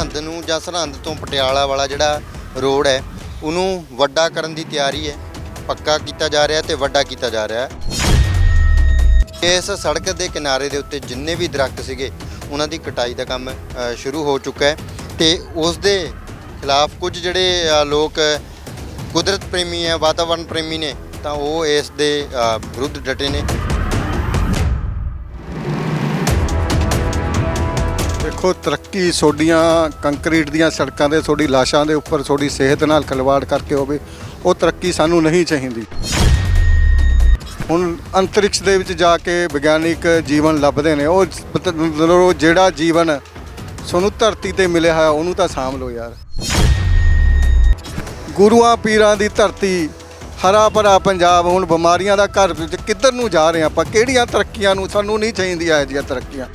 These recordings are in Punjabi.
ਸਰਹੰਦ ਨੂੰ ਜਾਂ ਸਰਹੰਦ ਤੋਂ ਪਟਿਆਲਾ ਵਾਲਾ ਜਿਹੜਾ ਰੋਡ ਹੈ, ਉਹਨੂੰ ਵੱਡਾ ਕਰਨ ਦੀ ਤਿਆਰੀ ਹੈ। ਪੱਕਾ ਕੀਤਾ ਜਾ ਰਿਹਾ ਤੇ ਵੱਡਾ ਕੀਤਾ ਜਾ ਰਿਹਾ ਹੈ। ਇਸ ਸੜਕ ਦੇ ਕਿਨਾਰੇ ਦੇ ਉੱਤੇ ਜਿੰਨੇ ਵੀ ਦਰਖਤ ਸੀਗੇ, ਉਹਨਾਂ ਦੀ ਕਟਾਈ ਦਾ ਕੰਮ ਸ਼ੁਰੂ ਹੋ ਚੁੱਕਾ ਹੈ ਤੇ ਉਸ ਦੇ ਖਿਲਾਫ ਕੁਝ ਜਿਹੜੇ ਲੋਕ ਕੁਦਰਤ ਪ੍ਰੇਮੀ ਹੈ ਵਾਤਾਵਰਣ ਪ੍ਰੇਮੀ ਨੇ, ਤਾਂ ਉਹ ਇਸ ਦੇ ਵਿਰੁੱਧ ਡਟੇ ਨੇ। ਦੇਖੋ, ਤਰੱਕੀ ਸੋਡੀਆਂ ਕੰਕਰੀਟ ਦੀਆਂ ਸੜਕਾਂ ਦੇ ਤੁਹਾਡੀ ਲਾਸ਼ਾਂ ਦੇ ਉੱਪਰ ਤੁਹਾਡੀ ਸਿਹਤ ਨਾਲ ਖਿਲਵਾੜ ਕਰਕੇ ਹੋਵੇ, ਉਹ ਤਰੱਕੀ ਸਾਨੂੰ ਨਹੀਂ ਚਾਹੀਦੀ। ਹੁਣ ਅੰਤਰਿਕਸ਼ ਦੇ ਵਿੱਚ ਜਾ ਕੇ ਵਿਗਿਆਨਿਕ ਜੀਵਨ ਲੱਭਦੇ ਨੇ, ਉਹ ਮਤਲਬ ਉਹ ਜਿਹੜਾ ਜੀਵਨ ਤੁਹਾਨੂੰ ਧਰਤੀ ਤੇ ਮਿਲਿਆ ਹੈ ਉਹਨੂੰ ਤਾਂ ਸਾਂਭ ਲਓ ਯਾਰ। ਗੁਰੂਆਂ ਪੀਰਾਂ ਦੀ ਧਰਤੀ, ਹਰਾ ਭਰਾ ਪੰਜਾਬ, ਹੁਣ ਬਿਮਾਰੀਆਂ ਦਾ ਘਰ ਵਿੱਚ ਕਿੱਧਰ ਨੂੰ ਜਾ ਰਹੇ ਹਾਂ ਆਪਾਂ? ਕਿਹੜੀਆਂ ਤਰੱਕੀਆਂ ਨੂੰ ਸਾਨੂੰ ਨਹੀਂ ਚਾਹੀਦੀਆਂ ਇਹ ਜਿਹੀਆਂ ਤਰੱਕੀਆਂ?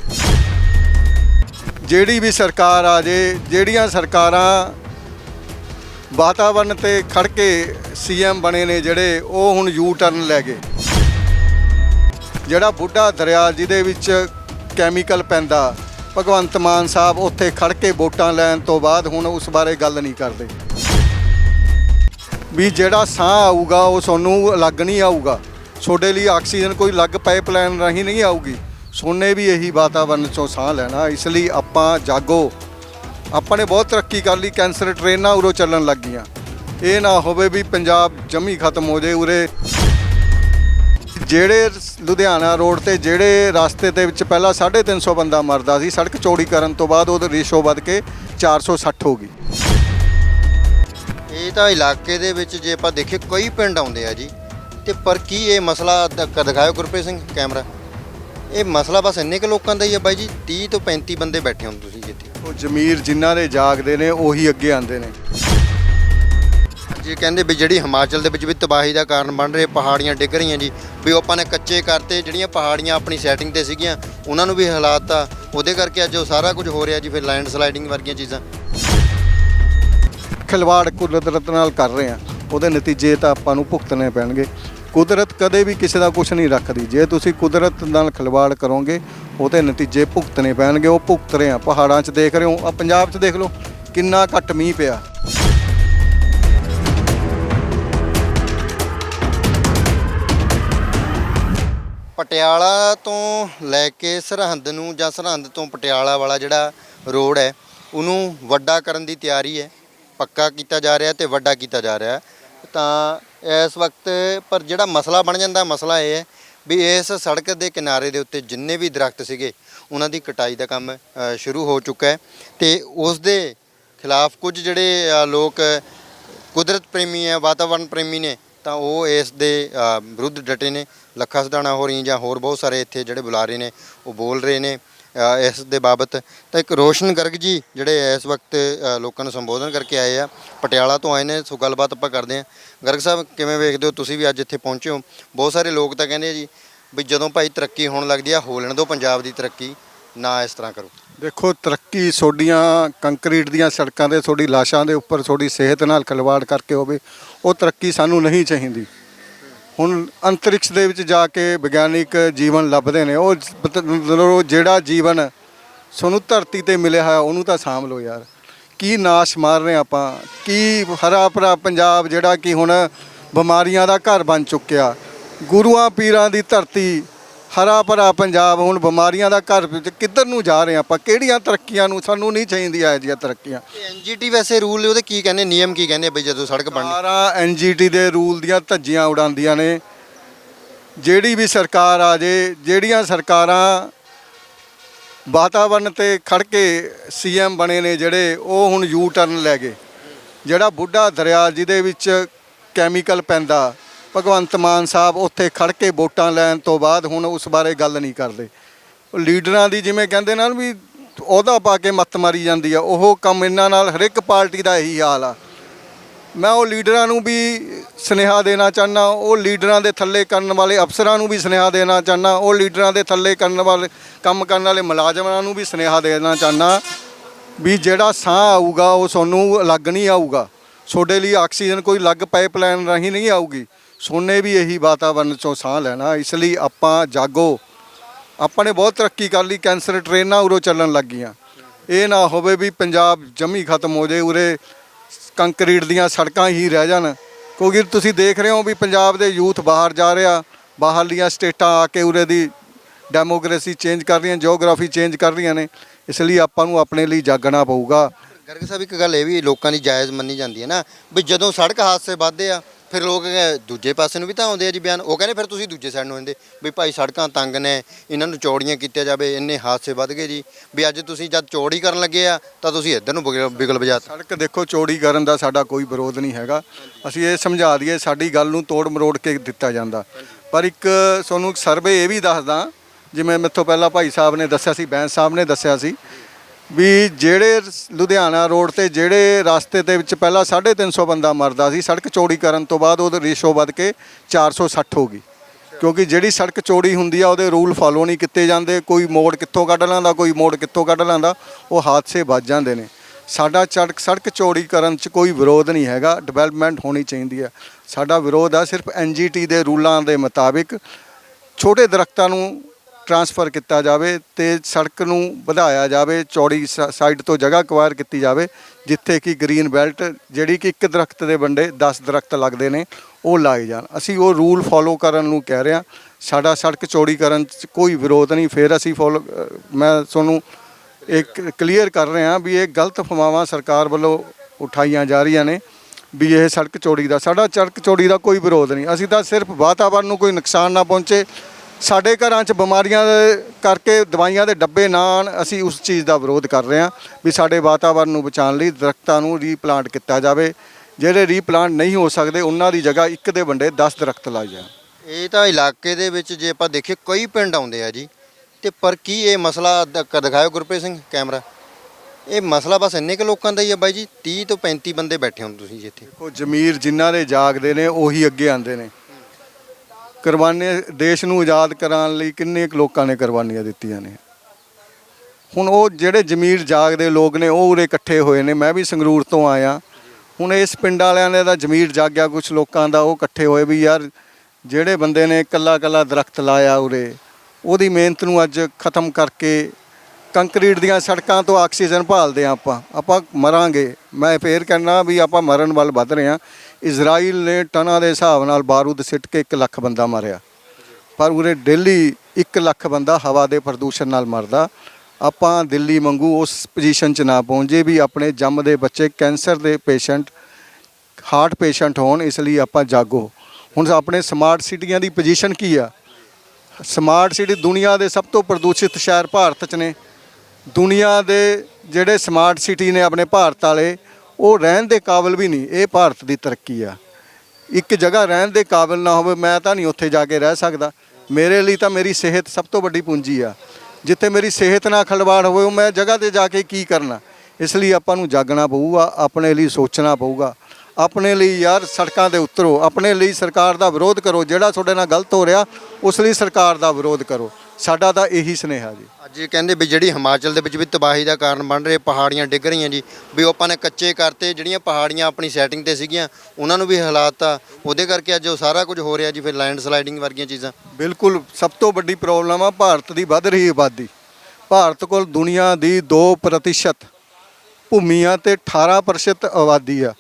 ਜਿਹੜੀ ਵੀ ਸਰਕਾਰ ਆ ਜੇ, ਜਿਹੜੀਆਂ ਸਰਕਾਰਾਂ ਵਾਤਾਵਰਨ ਤੇ ਖੜ ਕੇ ਸੀਐਮ ਬਣੇ ਨੇ ਜਿਹੜੇ, ਉਹ ਹੁਣ ਯੂ ਟਰਨ ਲੈ ਗਏ। ਜਿਹੜਾ ਬੁੱਢਾ ਦਰਿਆ ਜਿਹਦੇ ਵਿੱਚ ਕੈਮੀਕਲ ਪੈਂਦਾ, ਭਗਵੰਤ ਮਾਨ ਸਾਹਿਬ ਉੱਥੇ ਖੜ ਕੇ ਵੋਟਾਂ ਲੈਣ ਤੋਂ ਬਾਅਦ ਹੁਣ ਉਸ ਬਾਰੇ ਗੱਲ ਨਹੀਂ ਕਰਦੇ। ਵੀ ਜਿਹੜਾ ਸਾਹ ਆਊਗਾ, ਉਹ ਤੁਹਾਨੂੰ ਅਲੱਗ ਨਹੀਂ ਆਊਗਾ। ਤੁਹਾਡੇ ਲਈ ਆਕਸੀਜਨ ਕੋਈ ਅਲੱਗ ਪਾਈਪਲਾਈਨ ਰਾਹੀਂ ਨਹੀਂ ਆਊਗੀ। ਸੋਨੇ ਵੀ ਇਹੀ ਵਾਤਾਵਰਣ ਚੋਂ ਸਾਹ ਲੈਣਾ, ਇਸ ਲਈ ਆਪਾਂ ਜਾਗੋ। ਆਪਾਂ ਨੇ ਬਹੁਤ ਤਰੱਕੀ ਕਰ ਲਈ, ਕੈਂਸਰ ਟ੍ਰੇਨਾਂ ਉਰੋਂ ਚੱਲਣ ਲੱਗ ਗਈਆਂ ਇਹ ਨਾ ਹੋਵੇ ਵੀ ਪੰਜਾਬ ਜਮੀ ਖਤਮ ਹੋ ਜੇ ਉਰੇ। ਜਿਹੜੇ ਲੁਧਿਆਣਾ ਰੋਡ ਤੇ, ਜਿਹੜੇ ਰਸਤੇ ਦੇ ਵਿੱਚ ਪਹਿਲਾਂ 350 ਬੰਦਾ ਮਰਦਾ ਸੀ, ਸੜਕ ਚੌੜੀ ਕਰਨ ਤੋਂ ਬਾਅਦ ਉਹਦਾ ਰੇਸ਼ੋ ਵੱਧ ਕੇ 460 ਹੋ ਗਈ। ਇਹ ਤਾਂ ਇਲਾਕੇ ਦੇ ਵਿੱਚ ਜੇ ਆਪਾਂ ਦੇਖੇ ਕਈ ਪਿੰਡ ਆਉਂਦੇ ਆ ਜੀ। ਤੇ ਪਰ ਕੀ ਇਹ ਮਸਲਾ ਦਿਖਾਇਓ ਗੁਰਪ੍ਰੀਤ ਸਿੰਘ, ਕੈਮਰਾ। ਇਹ ਮਸਲਾ ਬਸ ਇੰਨੇ ਕੁ ਲੋਕਾਂ ਦਾ ਹੀ ਆ ਬਾਈ ਜੀ 30 ਤੋਂ 35 ਬੰਦੇ ਬੈਠੇ ਹੋ ਤੁਸੀਂ ਜਿੱਥੇ ਉਹ ਜ਼ਮੀਰ ਜਿਨ੍ਹਾਂ ਦੇ ਜਾਗਦੇ ਨੇ ਉਹੀ ਅੱਗੇ ਆਉਂਦੇ ਨੇ। ਜੀ ਕਹਿੰਦੇ ਵੀ ਜਿਹੜੀ ਹਿਮਾਚਲ ਦੇ ਵਿੱਚ ਵੀ ਤਬਾਹੀ ਦਾ ਕਾਰਨ ਬਣ ਰਹੇ ਪਹਾੜੀਆਂ ਡਿੱਗ ਰਹੀਆਂ ਜੀ। ਵੀ ਉਹ ਆਪਾਂ ਨੇ ਕੱਚੇ ਕਰਤੇ ਜਿਹੜੀਆਂ ਪਹਾੜੀਆਂ ਆਪਣੀ ਸੈਟਿੰਗ ਤੇ ਸੀਗੀਆਂ ਉਹਨਾਂ ਨੂੰ ਵੀ ਹਾਲਾਤ ਆ। ਉਹਦੇ ਕਰਕੇ ਅੱਜ ਉਹ ਸਾਰਾ ਕੁਝ ਹੋ ਰਿਹਾ ਜੀ ਫਿਰ ਲੈਂਡ ਸਲਾਈਡਿੰਗ ਵਰਗੀਆਂ ਚੀਜ਼ਾਂ। ਖਿਲਵਾੜ ਕੁਦਰਤ ਨਾਲ ਕਰ ਰਹੇ ਆ। ਉਹਦੇ ਨਤੀਜੇ ਤਾਂ ਆਪਾਂ ਨੂੰ ਭੁਗਤਣੇ ਪੈਣਗੇ। ਕੁਦਰਤ ਕਦੇ ਵੀ ਕਿਸੇ ਦਾ ਕੁਝ ਨਹੀਂ ਰੱਖਦੀ। ਜੇ ਤੁਸੀਂ ਕੁਦਰਤ ਨਾਲ ਖਿਲਵਾੜ ਕਰੋਗੇ, ਉਹਦੇ ਨਤੀਜੇ ਭੁਗਤਣੇ ਪੈਣਗੇ। ਉਹ ਭੁਗਤ ਰਹੇ ਆ। ਪਹਾੜਾਂ 'ਚ ਦੇਖ ਰਹੇ ਹੋ। ਆ ਪੰਜਾਬ 'ਚ ਦੇਖ ਲਓ, ਕਿੰਨਾ ਘੱਟ ਮੀਂਹ ਪਿਆ। ਪਟਿਆਲਾ ਤੋਂ ਲੈ ਕੇ ਸਰਹੰਦ ਨੂੰ ਜਾਂ ਸਰਹੰਦ ਤੋਂ ਪਟਿਆਲਾ ਵਾਲਾ ਜਿਹੜਾ ਰੋਡ ਹੈ, ਉਹਨੂੰ ਵੱਡਾ ਕਰਨ ਦੀ ਤਿਆਰੀ ਹੈ। ਪੱਕਾ ਕੀਤਾ ਜਾ ਰਿਹਾ ਤੇ ਵੱਡਾ ਕੀਤਾ ਜਾ ਰਿਹਾ। ਤਾਂ ਇਸ ਵਕਤ ਪਰ ਜਿਹੜਾ ਮਸਲਾ ਬਣ ਜਾਂਦਾ ਮਸਲਾ ਇਹ ਹੈ ਵੀ ਇਸ ਸੜਕ ਦੇ ਕਿਨਾਰੇ ਦੇ ਉੱਤੇ ਜਿੰਨੇ ਵੀ ਦਰਖਤ ਸੀਗੇ ਉਹਨਾਂ ਦੀ ਕਟਾਈ ਦਾ ਕੰਮ ਅ, ਸ਼ੁਰੂ ਹੋ ਚੁੱਕਾ ਹੈ ਤੇ ਉਸ ਦੇ ਖਿਲਾਫ ਕੁਝ ਜਿਹੜੇ ਅ, ਲੋਕ ਕੁਦਰਤ ਪ੍ਰੇਮੀ ਹੈ ਵਾਤਾਵਰਣ ਪ੍ਰੇਮੀ ਨੇ ਤਾਂ ਉਹ ਇਸ ਦੇ ਅ, ਵਿਰੁੱਧ ਡਟੇ ਨੇ। ਲੱਖਾ ਸਦਾਣਾ ਹੋ ਰਹੀ ਜਾਂ ਹੋਰ ਬਹੁਤ ਸਾਰੇ ਇੱਥੇ ਜਿਹੜੇ ਬੁਲਾਰੇ ਨੇ ਉਹ ਬੋਲ ਰਹੇ ਨੇ। ਅ, ਇਸ ਦੇ ਬਾਬਤ ਤਾਂ ਇੱਕ ਰੋਸ਼ਨ ਗਰਗ ਜੀ ਜਿਹੜੇ ਇਸ ਵਕਤ ਅ, ਲੋਕਾਂ ਨੂੰ ਸੰਬੋਧਨ ਕਰਕੇ ਆਏ ਆ ਪਟਿਆਲਾ ਤੋਂ ਆਏ ਨੇ ਸੋ ਗੱਲਬਾਤ ਆਪਾਂ ਕਰਦੇ ਹਾਂ। ਗਰਗ ਸਾਹਿਬ ਕਿਵੇਂ ਵੇਖਦੇ ਹੋ ਤੁਸੀਂ ਵੀ ਅੱਜ ਇੱਥੇ ਪਹੁੰਚੇ ਹੋ? ਬਹੁਤ ਸਾਰੇ ਲੋਕ ਤਾਂ ਕਹਿੰਦੇ ਆ ਜੀ ਵੀ ਜਦੋਂ ਭਾਈ ਤਰੱਕੀ ਹੋਣ ਲੱਗਦੀ ਆ ਹੋ ਲੈਣ ਦਿਓ ਪੰਜਾਬ ਦੀ ਤਰੱਕੀ ਨਾ ਇਸ ਤਰ੍ਹਾਂ ਕਰੋ। ਦੇਖੋ ਤਰੱਕੀ ਤੁਹਾਡੀਆਂ ਕੰਕਰੀਟ ਦੀਆਂ ਸੜਕਾਂ ਦੇ ਤੁਹਾਡੀ ਲਾਸ਼ਾਂ ਦੇ ਉੱਪਰ ਤੁਹਾਡੀ ਸਿਹਤ ਨਾਲ ਖਿਲਵਾੜ ਕਰਕੇ ਹੋਵੇ ਉਹ ਤਰੱਕੀ ਸਾਨੂੰ ਨਹੀਂ ਚਾਹੀਦੀ। ਹੁਣ ਅੰਤਰਿਕਸ਼ ਦੇ ਵਿੱਚ ਜਾ ਕੇ ਵਿਗਿਆਨਿਕ ਜੀਵਨ ਲੱਭਦੇ ਨੇ, ਉਹ ਮਤਲਬ ਜਿਹੜਾ ਜੀਵਨ ਸਾਨੂੰ ਧਰਤੀ ਤੇ ਮਿਲਿਆ ਹੈ ਉਹਨੂੰ ਤਾਂ ਸਾਂਭ ਲਓ ਯਾਰ। ਕੀ ਨਾਸ਼ ਮਾਰ ਰਹੇ ਆਪਾਂ? ਕੀ ਹਰਾ ਭਰਾ ਪੰਜਾਬ ਜਿਹੜਾ ਕਿ ਹੁਣ ਬਿਮਾਰੀਆਂ ਦਾ ਘਰ ਬਣ ਚੁੱਕਿਆ? ਗੁਰੂਆਂ ਪੀਰਾਂ ਦੀ ਧਰਤੀ ਹਰਾ ਭਰਾ ਪੰਜਾਬ ਹੁਣ ਬਿਮਾਰੀਆਂ ਦਾ ਘਰ ਵਿੱਚ ਕਿੱਧਰ ਨੂੰ ਜਾ ਰਹੇ ਆਪਾਂ? ਕਿਹੜੀਆਂ ਤਰੱਕੀਆਂ ਨੂੰ ਸਾਨੂੰ ਨਹੀਂ ਚਾਹੀਦੀਆਂ ਇਹ ਜਿਹੀਆਂ ਤਰੱਕੀਆਂ? ਐਨਜੀਟੀ ਵੈਸੇ ਰੂਲ ਉਹਦੇ ਕੀ ਕਹਿੰਦੇ ਨਿਯਮ ਕੀ ਕਹਿੰਦੇ ਬਈ ਜਦੋਂ ਸੜਕ ਬਣਨੀ? ਸਾਰਾ ਐਨਜੀਟੀ ਦੇ ਰੂਲ ਦੀਆਂ ਧੱਜੀਆਂ ਉਡਾਉਂਦੀਆਂ ਨੇ। ਜਿਹੜੀ ਵੀ ਸਰਕਾਰ ਆ ਜੇ ਜਿਹੜੀਆਂ ਸਰਕਾਰਾਂ ਵਾਤਾਵਰਣ ਤੇ ਖੜ ਕੇ ਸੀਐਮ ਬਣੇ ਨੇ ਜਿਹੜੇ ਉਹ ਹੁਣ ਯੂ ਟਰਨ ਲੈ ਗਏ। ਜਿਹੜਾ ਬੁੱਢਾ ਦਰਿਆ ਜਿਹਦੇ ਵਿੱਚ ਕੈਮੀਕਲ ਪੈਂਦਾ ਭਗਵੰਤ ਮਾਨ ਸਾਹਿਬ ਉੱਥੇ ਖੜ ਕੇ ਵੋਟਾਂ ਲੈਣ ਤੋਂ ਬਾਅਦ ਹੁਣ ਉਸ ਬਾਰੇ ਗੱਲ ਨਹੀਂ ਕਰਦੇ। ਲੀਡਰਾਂ ਦੀ ਜਿਵੇਂ ਕਹਿੰਦੇ ਨਾਲ ਵੀ ਉਹਦਾ ਪਾ ਕੇ ਮੱਤ ਮਾਰੀ ਜਾਂਦੀ ਆ, ਉਹ ਕੰਮ ਇਹਨਾਂ ਨਾਲ ਹਰ ਇੱਕ ਪਾਰਟੀ ਦਾ ਇਹੀ ਹਾਲ ਆ। ਮੈਂ ਉਹ ਲੀਡਰਾਂ ਨੂੰ ਵੀ ਸੁਨੇਹਾ ਦੇਣਾ ਚਾਹੁੰਦਾ ਉਹ ਲੀਡਰਾਂ ਦੇ ਥੱਲੇ ਕਰਨ ਵਾਲੇ ਅਫਸਰਾਂ ਨੂੰ ਵੀ ਸੁਨੇਹਾ ਦੇਣਾ ਚਾਹੁੰਦਾ ਉਹ ਲੀਡਰਾਂ ਦੇ ਥੱਲੇ ਕਰਨ ਵਾਲੇ, ਕੰਮ ਕਰਨ ਵਾਲੇ ਮੁਲਾਜ਼ਮਾਂ ਨੂੰ ਵੀ ਸੁਨੇਹਾ ਦੇਣਾ ਚਾਹੁੰਦਾ ਵੀ ਜਿਹੜਾ ਸਾਹ ਆਊਗਾ ਉਹ ਤੁਹਾਨੂੰ ਅਲੱਗ ਨਹੀਂ ਆਊਗਾ। ਤੁਹਾਡੇ ਲਈ ਆਕਸੀਜਨ ਕੋਈ ਅਲੱਗ ਪਾਈਪਲਾਈਨ ਰਾਹੀਂ ਨਹੀਂ ਆਊਗੀ। ਸੋਨੇ ਵੀ ਇਹੀ ਵਾਤਾਵਰਣ ਚੋਂ ਸਾਹ ਲੈਣਾ, ਇਸ ਲਈ ਆਪਾਂ ਜਾਗੋ। ਆਪਾਂ ਨੇ ਬਹੁਤ ਤਰੱਕੀ ਕਰ ਲਈ, ਕੈਂਸਰ ਟ੍ਰੇਨਾਂ ਉਰੋਂ ਚੱਲਣ ਲੱਗ ਗਈਆਂ ਇਹ ਨਾ ਹੋਵੇ ਵੀ ਪੰਜਾਬ ਜਮੀ ਖਤਮ ਹੋ ਜਾਏ, ਉਰੇ ਕੰਕਰੀਟ ਦੀਆਂ ਸੜਕਾਂ ਹੀ ਰਹਿ ਜਾਣ। ਕਿਉਂਕਿ ਤੁਸੀਂ ਦੇਖ ਰਹੇ ਹੋ ਵੀ ਪੰਜਾਬ ਦੇ ਯੂਥ ਬਾਹਰ ਜਾ ਰਿਹਾ ਬਾਹਰਲੀਆਂ ਸਟੇਟਾਂ ਆ ਕੇ ਉਰੇ ਦੀ ਡੈਮੋਕ੍ਰੇਸੀ ਚੇਂਜ ਕਰ ਰਹੀਆਂ, ਜੀਓਗ੍ਰਾਫੀ ਚੇਂਜ ਕਰ ਰਹੀਆਂ ਨੇ। ਇਸ ਲਈ ਆਪਾਂ ਨੂੰ ਆਪਣੇ ਲਈ ਜਾਗਣਾ ਪਊਗਾ। ਗਰਗ ਸਾਹਿਬ ਇੱਕ ਗੱਲ ਇਹ ਵੀ ਲੋਕਾਂ ਦੀ ਜਾਇਜ਼ ਮੰਨੀ ਜਾਂਦੀ ਹੈ ਨਾ ਵੀ ਜਦੋਂ ਸੜਕ ਹਾਦਸੇ ਵੱਧਦੇ ਆ ਫਿਰ ਲੋਕ ਅਹ, ਦੂਜੇ ਪਾਸੇ ਨੂੰ ਵੀ ਤਾਂ ਆਉਂਦੇ ਆ ਜੀ ਬਿਆਨ। ਉਹ ਕਹਿੰਦੇ ਫਿਰ ਤੁਸੀਂ ਦੂਜੇ ਸਾਈਡ ਨੂੰ ਆਉਂਦੇ ਵੀ ਭਾਈ ਸੜਕਾਂ ਤੰਗ ਨੇ ਇਹਨਾਂ ਨੂੰ ਚੌੜੀਆਂ ਕੀਤੀਆਂ ਜਾਵੇ ਇੰਨੇ ਹਾਦਸੇ ਵੱਧ ਗਏ ਜੀ ਵੀ ਅੱਜ ਤੁਸੀਂ ਜਦ ਚੌੜੀ ਕਰਨ ਲੱਗੇ ਆ ਤਾਂ ਤੁਸੀਂ ਇੱਧਰ ਨੂੰ ਬਿਗਲ- ਬਿਗਲ ਵਜਾ ਦਿੱਤਾ। ਸੜਕ ਦੇਖੋ ਚੌੜੀ ਕਰਨ ਦਾ ਸਾਡਾ ਕੋਈ ਵਿਰੋਧ ਨਹੀਂ ਹੈਗਾ। ਅਸੀਂ ਇਹ ਸਮਝਾ ਦਈਏ ਸਾਡੀ ਗੱਲ ਨੂੰ ਤੋੜ ਮਰੋੜ ਕੇ ਦਿੱਤਾ ਜਾਂਦਾ। ਪਰ ਇੱਕ ਤੁਹਾਨੂੰ ਇੱਕ ਸਰਵੇ ਇਹ ਵੀ ਦੱਸਦਾ ਜਿਵੇਂ ਮੇਥੋਂ ਪਹਿਲਾਂ ਭਾਈ ਸਾਹਿਬ ਨੇ ਦੱਸਿਆ ਸੀ ਬੈਂਸ ਸਾਹਿਬ ਨੇ ਦੱਸਿਆ ਸੀ ਵੀ ਜਿਹੜੇ ਲੁਧਿਆਣਾ ਰੋਡ ਤੇ ਜਿਹੜੇ ਰਸਤੇ ਦੇ ਵਿੱਚ ਪਹਿਲਾਂ 350 ਬੰਦਾ ਮਰਦਾ ਸੀ, ਸੜਕ ਚੌੜੀ ਕਰਨ ਤੋਂ ਬਾਅਦ ਉਹਦਾ ਰੇਸ਼ੋ ਵੱਧ ਕੇ 460 ਹੋ ਗਈ। ਕਿਉਂਕਿ ਜਿਹੜੀ ਸੜਕ ਚੌੜੀ ਹੁੰਦੀ ਆ, ਉਹਦੇ ਰੂਲ ਫਾਲੋ ਨਹੀਂ ਕੀਤੇ ਜਾਂਦੇ, ਕੋਈ ਮੋੜ ਕਿੱਥੋਂ ਕੱਢ ਲਾਂਦਾ, ਕੋਈ ਮੋੜ ਕਿੱਥੋਂ ਕੱਢ ਲਾਂਦਾ, ਉਹ ਹਾਦਸੇ ਵੱਜ ਜਾਂਦੇ ਨੇ। ਸਾਡਾ ਸੜਕ ਸੜਕ ਚੌੜੀ ਕਰਨ 'ਚ ਕੋਈ ਵਿਰੋਧ ਨਹੀਂ ਹੈਗਾ, ਡਿਵੈਲਪਮੈਂਟ ਹੋਣੀ ਚਾਹੀਦੀ ਹੈ ਸਾਡਾ ਵਿਰੋਧ ਆ ਸਿਰਫ ਐਨਜੀਟੀ ਦੇ ਰੂਲਾਂ ਦੇ ਮੁਤਾਬਿਕ, ਛੋਟੇ ਦਰਖਤਾਂ ਨੂੰ ਟਰਾਂਸਫਰ ਕੀਤਾ ਜਾਵੇ ਤੇ ਸੜਕ ਨੂੰ ਵਧਾਇਆ ਜਾਵੇ, ਚੌੜੀ ਸ- ਸਾਈਡ ਤੋਂ ਜਗ੍ਹਾ ਅਕਵਾਇਰ ਕੀਤੀ ਜਾਵੇ, ਜਿੱਥੇ ਕਿ ਗ੍ਰੀਨ ਬੈਲਟ ਜਿਹੜੀ ਕਿ ਇੱਕ ਦਰਖਤ ਦੇ ਬੰਡੇ 10 ਦਰਖਤ ਲੱਗਦੇ ਨੇ, ਉਹ ਲਾਏ ਜਾਣ। ਅਸੀਂ ਉਹ ਰੂਲ ਫੋਲੋ ਕਰਨ ਨੂੰ ਕਹਿ ਰਹੇ ਹਾਂ। ਸਾਡਾ ਸੜਕ ਚੌੜੀ ਕਰਨ 'ਚ ਕੋਈ ਵਿਰੋਧ ਨਹੀਂ। ਫਿਰ ਅਸੀਂ ਫੋਲੋ ਮੈਂ ਤੁਹਾਨੂੰ ਇੱਕ ਕਲੀਅਰ ਕਰ ਰਹੇ ਹਾਂ ਵੀ ਇਹ ਗਲਤ ਫਮਾਵਾਂ ਸਰਕਾਰ ਵੱਲੋਂ ਉਠਾਈਆਂ ਜਾ ਰਹੀਆਂ ਨੇ ਵੀ ਇਹ ਸੜਕ ਚੌੜੀ ਦਾ। ਸਾਡਾ ਸੜਕ ਚੌੜੀ ਦਾ ਕੋਈ ਵਿਰੋਧ ਨਹੀਂ। ਅਸੀਂ ਤਾਂ ਸਿਰਫ ਵਾਤਾਵਰਨ ਨੂੰ ਕੋਈ ਨੁਕਸਾਨ ਨਾ ਪਹੁੰਚੇ। ਸਾਡੇ ਘਰਾਂ 'ਚ ਬਿਮਾਰੀਆਂ ਦੇ ਕਰਕੇ ਦਵਾਈਆਂ ਦੇ ਡੱਬੇ ਨਾ ਆਉਣ ਅਸੀਂ ਉਸ ਚੀਜ਼ ਦਾ ਵਿਰੋਧ ਕਰ ਰਹੇ ਹਾਂ ਵੀ ਸਾਡੇ ਵਾਤਾਵਰਨ ਨੂੰ ਬਚਾਉਣ ਲਈ ਦਰਖਤਾਂ ਨੂੰ ਰੀਪਲਾਂਟ ਕੀਤਾ ਜਾਵੇ। ਜਿਹੜੇ ਰੀਪਲਾਂਟ ਨਹੀਂ ਹੋ ਸਕਦੇ ਉਹਨਾਂ ਦੀ ਜਗ੍ਹਾ ਇੱਕ ਦੇ ਬੰਡੇ 10 ਦਰਖਤ ਲਾਏ ਜਾਣ। ਇਹ ਤਾਂ ਇਲਾਕੇ ਦੇ ਵਿੱਚ ਜੇ ਆਪਾਂ ਦੇਖੀਏ ਕਈ ਪਿੰਡ ਆਉਂਦੇ ਆ ਜੀ। ਤੇ ਪਰ ਕੀ ਇਹ ਮਸਲਾ ਦ- ਦਿਖਾਇਓ ਗੁਰਪ੍ਰੀਤ ਸਿੰਘ ਕੈਮਰਾ। ਇਹ ਮਸਲਾ ਬਸ ਇੰਨੇ ਕੁ ਲੋਕਾਂ ਦਾ ਹੀ ਆ ਬਾਈ ਜੀ 30 ਤੋਂ 35 ਬੰਦੇ ਬੈਠੇ ਹੋ ਤੁਸੀਂ ਜੀ ਇੱਥੇ। ਦੇਖੋ ਜ਼ਮੀਰ ਜਿਨ੍ਹਾਂ ਦੇ ਜਾਗਦੇ ਨੇ ਉਹੀ ਅੱਗੇ ਆਉਂਦੇ ਨੇ। ਕੁਰਬਾਨੀ ਦੇਸ਼ ਨੂੰ ਆਜ਼ਾਦ ਕਰਾਉਣ ਲਈ ਕਿੰਨੇ ਕੁ ਲੋਕਾਂ ਨੇ ਕੁਰਬਾਨੀਆਂ ਦਿੱਤੀਆਂ ਨੇ। ਹੁਣ ਉਹ ਜਿਹੜੇ ਜ਼ਮੀਰ ਜਾਗਦੇ ਲੋਕ ਨੇ, ਉਹ ਉਰੇ ਇਕੱਠੇ ਹੋਏ ਨੇ। ਮੈਂ ਵੀ ਸੰਗਰੂਰ ਤੋਂ ਆਇਆ। ਹੁਣ ਇਸ ਪਿੰਡ ਵਾਲਿਆਂ ਨੇ ਦਾ ਜ਼ਮੀਰ ਜਾਗਿਆ ਕੁਝ ਲੋਕਾਂ ਦਾ, ਉਹ ਇਕੱਠੇ ਹੋਏ ਵੀ ਯਾਰ ਜਿਹੜੇ ਬੰਦੇ ਨੇ ਕੱਲਾ ਕੱਲਾ ਦਰਖਤ ਲਾਇਆ ਉਰੇ, ਉਹਦੀ ਮਿਹਨਤ ਨੂੰ ਅੱਜ ਖਤਮ ਕਰਕੇ ਕੰਕਰੀਟ ਦੀਆਂ ਸੜਕਾਂ ਤੋਂ ਆਕਸੀਜਨ ਭਾਲਦੇ ਹਾਂ ਆਪਾਂ। ਆਪਾਂ ਮਰਾਂਗੇ। ਮੈਂ ਫੇਰ ਕਹਿਣਾ ਵੀ ਆਪਾਂ ਮਰਨ ਵੱਲ ਵੱਧ ਰਹੇ ਹਾਂ। ਇਜ਼ਰਾਈਲ ਨੇ ਟਨਾਂ ਦੇ ਹਿਸਾਬ ਨਾਲ ਬਾਰੂਦ ਸਿੱਟ ਕੇ 1 ਲੱਖ ਬੰਦਾ ਮਾਰਿਆ। ਪਰ ਉਰੇ ਡੇਲੀ 1 ਲੱਖ ਬੰਦਾ ਹਵਾ ਦੇ ਪ੍ਰਦੂਸ਼ਣ ਨਾਲ ਮਰਦਾ। ਆਪਾਂ ਦਿੱਲੀ ਵਾਂਗੂ ਉਸ ਪੋਜੀਸ਼ਨ 'ਚ ਨਾ ਪਹੁੰਚੇ ਵੀ ਆਪਣੇ ਜੰਮਦੇ ਬੱਚੇ ਕੈਂਸਰ ਦੇ ਪੇਸ਼ੈਂਟ, ਹਾਰਟ ਪੇਸ਼ੈਂਟ ਹੋਣ, ਇਸ ਲਈ ਆਪਾਂ ਜਾਗੋ। ਹੁਣ ਆਪਣੇ ਸਮਾਰਟ ਸਿਟੀਆਂ ਦੀ ਪੋਜੀਸ਼ਨ ਕੀ ਆ? ਸਮਾਰਟ ਸਿਟੀ ਦੁਨੀਆ ਦੇ ਸਭ ਤੋਂ ਪ੍ਰਦੂਸ਼ਿਤ ਸ਼ਹਿਰ ਭਾਰਤ 'ਚ ਨੇ। ਦੁਨੀਆ ਦੇ ਜਿਹੜੇ ਸਮਾਰਟ ਸਿਟੀ ਨੇ ਆਪਣੇ ਭਾਰਤ ਵਾਲੇ ਉਹ ਰਹਿਣ ਦੇ ਕਾਬਿਲ ਵੀ ਨਹੀਂ, ਇਹ ਭਾਰਤ ਦੀ ਤਰੱਕੀ ਆ। ਇੱਕ ਜਗ੍ਹਾ ਰਹਿਣ ਦੇ ਕਾਬਿਲ ਨਾ ਹੋਵੇ, ਮੈਂ ਤਾਂ ਨਹੀਂ ਉੱਥੇ ਜਾ ਕੇ ਰਹਿ ਸਕਦਾ। ਮੇਰੇ ਲਈ ਤਾਂ ਮੇਰੀ ਸਿਹਤ ਸਭ ਤੋਂ ਵੱਡੀ ਪੂੰਜੀ ਆ। ਜਿੱਥੇ ਮੇਰੀ ਸਿਹਤ ਨਾਲ ਖਲਵਾੜ ਹੋਵੇ, ਉਹ ਮੈਂ ਜਗ੍ਹਾ ਤੇ ਜਾ ਕੇ ਕੀ ਕਰਨਾ? ਇਸ ਲਈ ਆਪਾਂ ਨੂੰ ਜਾਗਣਾ ਪਊਗਾ, ਆਪਣੇ ਲਈ ਸੋਚਣਾ ਪਊਗਾ। ਆਪਣੇ ਲਈ ਯਾਰ ਸੜਕਾਂ ਤੇ ਉਤਰੋ, ਆਪਣੇ ਲਈ ਸਰਕਾਰ ਦਾ ਵਿਰੋਧ ਕਰੋ, ਜਿਹੜਾ ਤੁਹਾਡੇ ਨਾਲ ਗਲਤ ਹੋ ਰਿਹਾ, ਉਸ ਲਈ ਸਰਕਾਰ ਦਾ ਵਿਰੋਧ ਕਰੋ। ਸਾਡਾ ਤਾਂ ਇਹੀ ਸੁਨੇਹਾ ਜੀ। ਅੱਜ ਇਹ ਕਹਿੰਦੇ ਵੀ ਜਿਹੜੀ ਹਿਮਾਚਲ ਦੇ ਵਿੱਚ ਵੀ ਤਬਾਹੀ ਦਾ ਕਾਰਨ ਬਣ ਰਹੇ ਪਹਾੜੀਆਂ ਡਿੱਗ ਰਹੀਆਂ ਜੀ। ਵੀ ਉਹ ਆਪਾਂ ਨੇ ਕੱਚੇ ਕਰਤੇ ਜਿਹੜੀਆਂ ਪਹਾੜੀਆਂ ਆਪਣੀ ਸੈਟਿੰਗ ਤੇ ਸੀਗੀਆਂ ਉਹਨਾਂ ਨੂੰ ਵੀ ਹਾਲਾਤ ਆ। ਉਹਦੇ ਕਰਕੇ ਅੱਜ ਉਹ ਸਾਰਾ ਕੁਝ ਹੋ ਰਿਹਾ ਜੀ ਫਿਰ ਲੈਂਡ ਸਲਾਈਡਿੰਗ ਵਰਗੀਆਂ ਚੀਜ਼ਾਂ। ਬਿਲਕੁਲ ਸਭ ਤੋਂ ਵੱਡੀ ਪ੍ਰੋਬਲਮ ਆ ਭਾਰਤ ਦੀ ਵੱਧ ਰਹੀ ਆਬਾਦੀ। ਭਾਰਤ ਕੋਲ ਦੁਨੀਆ ਦੀ 2% ਭੂਮੀਆਂ ਤੇ 18% ਆਬਾਦੀ ਆ।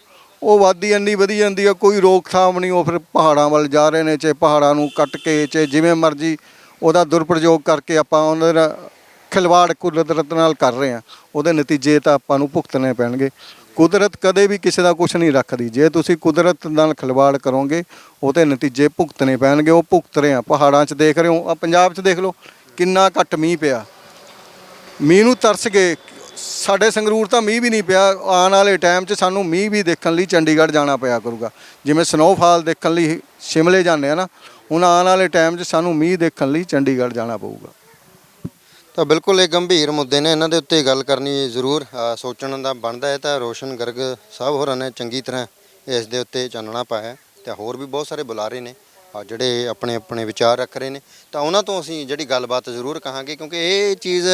ਉਹ ਆਬਾਦੀ ਇੰਨੀ ਵਧੀ ਜਾਂਦੀ ਆ ਕੋਈ ਰੋਕਥਾਮ ਨਹੀਂ ਉਹ ਫਿਰ ਪਹਾੜਾਂ ਵੱਲ ਜਾ ਰਹੇ ਨੇ ਚੇ ਪਹਾੜਾਂ ਨੂੰ ਕੱਟ ਕੇ ਚੇ ਜਿਵੇਂ ਮਰਜ਼ੀ ਉਹਦਾ ਦੁਰਪ੍ਰਯੋਗ ਕਰਕੇ ਆਪਾਂ ਉਹਨਾਂ ਦਾ ਖਿਲਵਾੜ ਕੁਦਰਤ ਨਾਲ ਕਰ ਰਹੇ ਆ ਉਹਦੇ ਨਤੀਜੇ ਤਾਂ ਆਪਾਂ ਨੂੰ ਭੁਗਤਣੇ ਪੈਣਗੇ। ਕੁਦਰਤ ਕਦੇ ਵੀ ਕਿਸੇ ਦਾ ਕੁਝ ਨਹੀਂ ਰੱਖਦੀ। ਜੇ ਤੁਸੀਂ ਕੁਦਰਤ ਨਾਲ ਖਿਲਵਾੜ ਕਰੋਗੇ, ਉਹਦੇ ਨਤੀਜੇ ਭੁਗਤਣੇ ਪੈਣਗੇ। ਉਹ ਭੁਗਤ ਰਹੇ ਆ ਪਹਾੜਾਂ 'ਚ ਦੇਖ ਰਹੇ ਹੋ। ਆ ਪੰਜਾਬ 'ਚ ਦੇਖ ਲਓ, ਕਿੰਨਾ ਘੱਟ ਮੀਂਹ ਪਿਆ। ਮੀਂਹ ਨੂੰ ਤਰਸ ਗਏ ਸਾਡੇ ਸੰਗਰੂਰ ਤਾਂ ਮੀਂਹ ਵੀ ਨਹੀਂ ਪਿਆ। ਆਉਣ ਵਾਲੇ ਟਾਈਮ 'ਚ ਸਾਨੂੰ ਮੀਂਹ ਵੀ ਦੇਖਣ ਲਈ ਚੰਡੀਗੜ੍ਹ ਜਾਣਾ ਪਿਆ ਕਰੂਗਾ। ਜਿਵੇਂ ਸਨੋਫਾਲ ਦੇਖਣ ਲਈ ਸ਼ਿਮਲੇ ਜਾਂਦੇ ਆ ਨਾ ਹੁਣ ਆਉਣ ਵਾਲੇ ਟਾਈਮ 'ਚ ਸਾਨੂੰ ਮੀਂਹ ਦੇਖਣ ਲਈ ਚੰਡੀਗੜ੍ਹ ਜਾਣਾ ਪਊਗਾ। ਤਾਂ ਬਿਲਕੁਲ ਇਹ ਗੰਭੀਰ ਮੁੱਦੇ ਨੇ ਇਹਨਾਂ ਦੇ ਉੱਤੇ ਗੱਲ ਕਰਨੀ ਜ਼ਰੂਰ ਅ, ਸੋਚਣ ਦਾ ਬਣਦਾ ਹੈ ਤਾਂ ਰੋਸ਼ਨ ਗਰਗ ਸਾਹਿਬ ਹੋਰਾਂ ਨੇ ਚੰਗੀ ਤਰ੍ਹਾਂ ਇਸ ਦੇ ਉੱਤੇ ਚਾਨਣਾ ਪਾਇਆ ਹੈ ਤੇ ਹੋਰ ਵੀ ਬਹੁਤ ਸਾਰੇ ਬੁਲਾਰੇ ਨੇ ਅ, ਜਿਹੜੇ ਆਪਣੇ ਆਪਣੇ ਵਿਚਾਰ ਰੱਖ ਰਹੇ ਨੇ। ਤਾਂ ਉਹਨਾਂ ਤੋਂ ਅਸੀਂ ਜਿਹੜੀ ਗੱਲਬਾਤ ਜ਼ਰੂਰ ਕਹਾਂਗੇ ਕਿਉਂਕਿ ਇਹ ਚੀਜ਼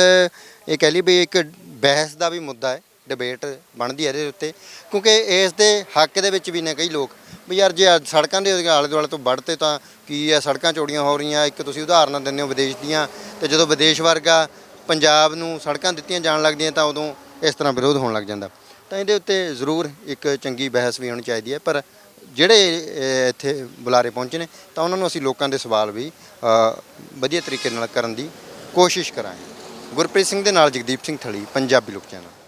ਇਹ ਕਹਿ ਲਈ ਵੀ ਇੱਕ ਬਹਿਸ ਦਾ ਵੀ ਮੁੱਦਾ ਹੈ ਡਿਬੇਟ ਬਣਦੀ ਹੈ ਇਹਦੇ ਉੱਤੇ। ਕਿਉਂਕਿ ਇਸ ਦੇ ਹੱਕ ਦੇ ਵਿੱਚ ਵੀ ਨੇ ਕਈ ਲੋਕ। ਵੀ ਯਾਰ ਜੇ ਅੱਜ ਸੜਕਾਂ ਦੇ ਆਲੇ ਦੁਆਲੇ ਤੋਂ ਵੱਢਤੇ ਤਾਂ ਕੀ ਹੈ ਸੜਕਾਂ ਚੋੜੀਆਂ ਹੋ ਰਹੀਆਂ? ਇੱਕ ਤੁਸੀਂ ਉਦਾਹਰਨਾਂ ਦਿੰਦੇ ਹੋ ਵਿਦੇਸ਼ ਦੀਆਂ ਤੇ ਜਦੋਂ ਵਿਦੇਸ਼ ਵਰਗਾ ਪੰਜਾਬ ਨੂੰ ਸੜਕਾਂ ਦਿੱਤੀਆਂ ਜਾਣ ਲੱਗਦੀਆਂ ਤਾਂ ਉਦੋਂ ਇਸ ਤਰ੍ਹਾਂ ਵਿਰੋਧ ਹੋਣ ਲੱਗ ਜਾਂਦਾ। ਤਾਂ ਇਹਦੇ ਉੱਤੇ ਜ਼ਰੂਰ ਇੱਕ ਚੰਗੀ ਬਹਿਸ ਵੀ ਹੋਣੀ ਚਾਹੀਦੀ ਹੈ, ਪਰ ਜਿਹੜੇ ਇੱਥੇ ਬੁਲਾਰੇ ਪਹੁੰਚੇ ਨੇ ਤਾਂ ਉਹਨਾਂ ਨੂੰ ਅਸੀਂ ਲੋਕਾਂ ਦੇ ਸਵਾਲ ਵੀ ਵਧੀਆ ਤਰੀਕੇ ਨਾਲ ਕਰਨ ਦੀ ਕੋਸ਼ਿਸ਼ ਕਰਾਂਗੇ। ਗੁਰਪ੍ਰੀਤ ਸਿੰਘ ਦੇ ਨਾਲ ਜਗਦੀਪ ਸਿੰਘ ਥਲੀ, ਪੰਜਾਬੀ ਲੋਕ ਚੈਨਲ।